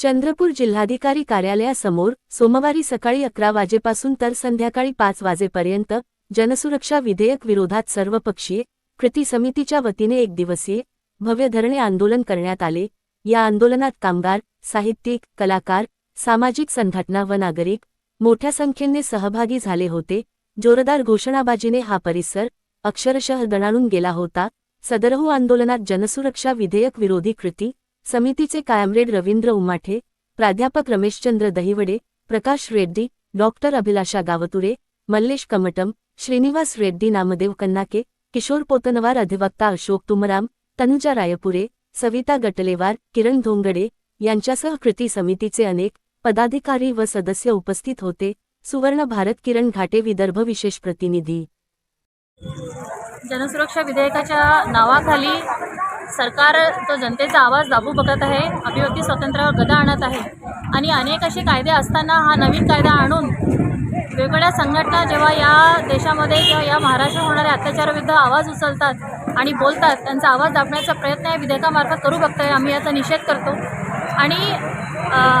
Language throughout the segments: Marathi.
चंद्रपूर जिल्हाधिकारी कार्यालयासमोर सोमवारी सकाळी अकरा वाजेपासून तर संध्याकाळी पाच वाजेपर्यंत जनसुरक्षा विधेयक विरोधात सर्वपक्षीय कृती समितीच्या वतीने एक दिवसीय भव्य धरणे आंदोलन करण्यात आले. या आंदोलनात कामगार साहित्यिक कलाकार सामाजिक संघटना व नागरिक मोठ्या संख्येने सहभागी झाले होते. जोरदार घोषणाबाजीने हा परिसर अक्षरशः दणाणून गेला होता. सदरहू हो आंदोलनात जनसुरक्षा विधेयक विरोधी कृती समितीचे कायमरेड रवींद्र उमाठे प्राध्यापक रमेशचंद्र दहिवडे प्रकाश रेड्डी डॉक्टर अभिलाषा गावतुरे मल्लेश कमटम श्रीनिवास रेड्डी नामदेव कन्नाके किशोर पोतनवार अधिवक्ता अशोक तुमराम तनुजा रायपुरे सविता गटलेवार किरण धोंगडे यांच्यासह कृती समितीचे अनेक पदाधिकारी व सदस्य उपस्थित होते. सुवर्ण भारत किरण घाटे विदर्भ विशेष प्रतिनिधी. जनसुरक्षा विधेयकाच्या नावाखाली सरकार तो जनतेचा आवाज दाबू बघत आहे अभिव्यक्ती स्वातंत्र्यावर गदा आणत आहे आणि अनेक असे कायदे असताना हा नवीन कायदा आणून वेगवेगळ्या संघटना जेव्हा या देशामध्ये किंवा या महाराष्ट्रात होणाऱ्या अत्याचाराविरुद्ध आवाज उचलतात आणि बोलतात त्यांचा आवाज दाबण्याचा प्रयत्न या विधेयकामार्फत करू बघतोय. आम्ही याचा निषेध करतो. आणि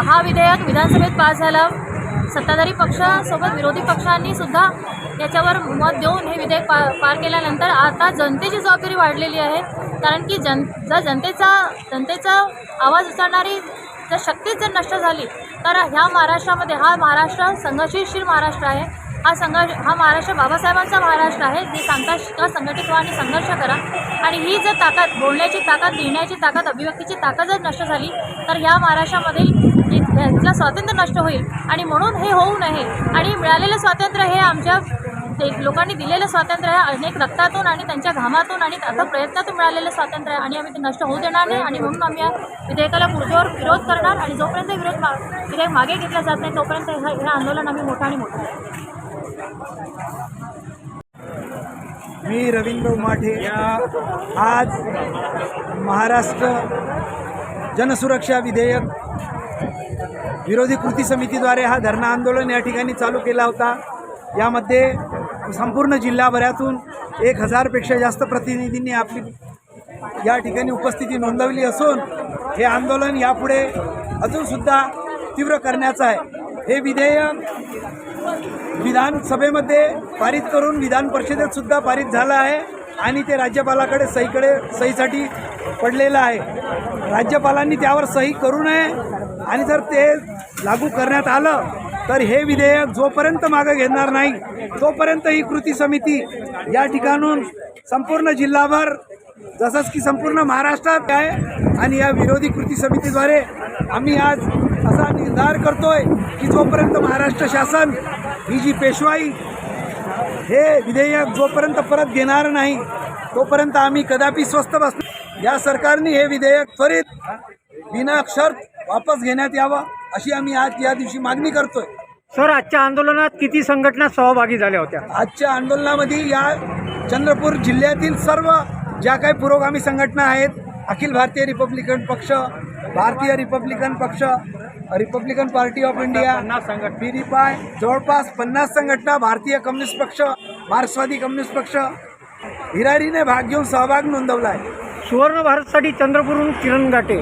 हा विधेयक विधानसभेत पास झाला. सत्ताधारी पक्षासोबत विरोधी पक्षांनी सुद्धा याच्यावर मत देऊन हे विधेयक पा पार केल्यानंतर आता जनतेची जबाबदारी वाढलेली आहे. कारण की जन जर जनतेचा जनतेचा आवाज उचलणारी जर शक्तीच जर नष्ट झाली तर ह्या महाराष्ट्रामध्ये हा महाराष्ट्र संघर्षशील महाराष्ट्र आहे. हा संघर्ष हा महाराष्ट्र बाबासाहेबांचा महाराष्ट्र आहे. जे सांगतात शिका संघटित व्हा आणि संघर्ष करा. आणि ही जर ताकद बोलण्याची ताकद लिहिण्याची ताकद अभिव्यक्तीची ताकद जर नष्ट झाली तर ह्या महाराष्ट्रामधील इथलं स्वातंत्र्य नष्ट होईल. आणि म्हणून हे होऊ नये. आणि मिळालेलं स्वातंत्र्य हे आमच्या ते लोकांनी दिलेलं स्वातंत्र्य आहे अनेक रक्तातून आणि त्यांच्या घामातून आणि अथक प्रयत्नातून मिळालेलं स्वातंत्र्य आहे. आणि आम्ही ते नष्ट होऊ देणार नाही आणि म्हणून आम्ही या विधेयकाला पुढच्यावर विरोध करणार आणि जोपर्यंत विरोध मा विधेयक मागे घेतलं जात नाही तोपर्यंत हे आंदोलन आम्ही मोठं आणि मोठं मी रवींद्र उमाठे आज महाराष्ट्र जनसुरक्षा विधेयक विरोधी कृती समितीद्वारे हा धरणा आंदोलन या ठिकाणी चालू केला होता. यामध्ये संपूर्ण जिल्हाभरातून एक हजारपेक्षा जास्त प्रतिनिधींनी आपली या ठिकाणी उपस्थिती नोंदवली असून हे आंदोलन यापुढे अजूनसुद्धा तीव्र करण्याचं आहे. हे विधेयक विधानसभेमध्ये पारित करून विधान परिषदेत सुद्धा पारित झालं आहे आणि ते राज्यपालाकडे सहीकडे सहीसाठी पडलेलं आहे. राज्यपालांनी त्यावर सही करू नये आणि जर ते लागू करण्यात आलं तर हे विधेयक जोपर्यंत मागं घेणार नाही तोपर्यंत ही कृती समिती या ठिकाणून संपूर्ण जिल्हाभर जसंच की संपूर्ण महाराष्ट्रात आहे आणि या विरोधी कृती समितीद्वारे आम्ही आज असा निर्धार करतोय की जोपर्यंत महाराष्ट्र शासन ही जी पेशवाई हे विधेयक जोपर्यंत परत घेणार नाही तोपर्यंत आम्ही कदापि स्वस्थ बसतो या सरकारने हे विधेयक त्वरित विना शर्त वापस घेण्यात यावं अशी आम्ही आज या दिवशी मागणी करतोय. सर आजच्या आंदोलनात किती संघटना सहभागी झाल्या होत्या? आजच्या आंदोलनामध्ये या चंद्रपूर जिल्ह्यातील सर्व ज्या काही पुरोगामी संघटना आहेत अखिल भारतीय रिपब्लिकन पक्ष भारतीय रिपब्लिकन पक्ष रिपब्लिकन पार्टी ऑफ इंडिया पीडीपाय जवळपास पन्नास संघटना भारतीय कम्युनिस्ट पक्ष मार्क्सवादी कम्युनिस्ट पक्ष हिरारीने भाग घेऊन सहभाग नोंदवला आहे सुवर्ण भारतसाठी चंद्रपूरहून किरण गाटे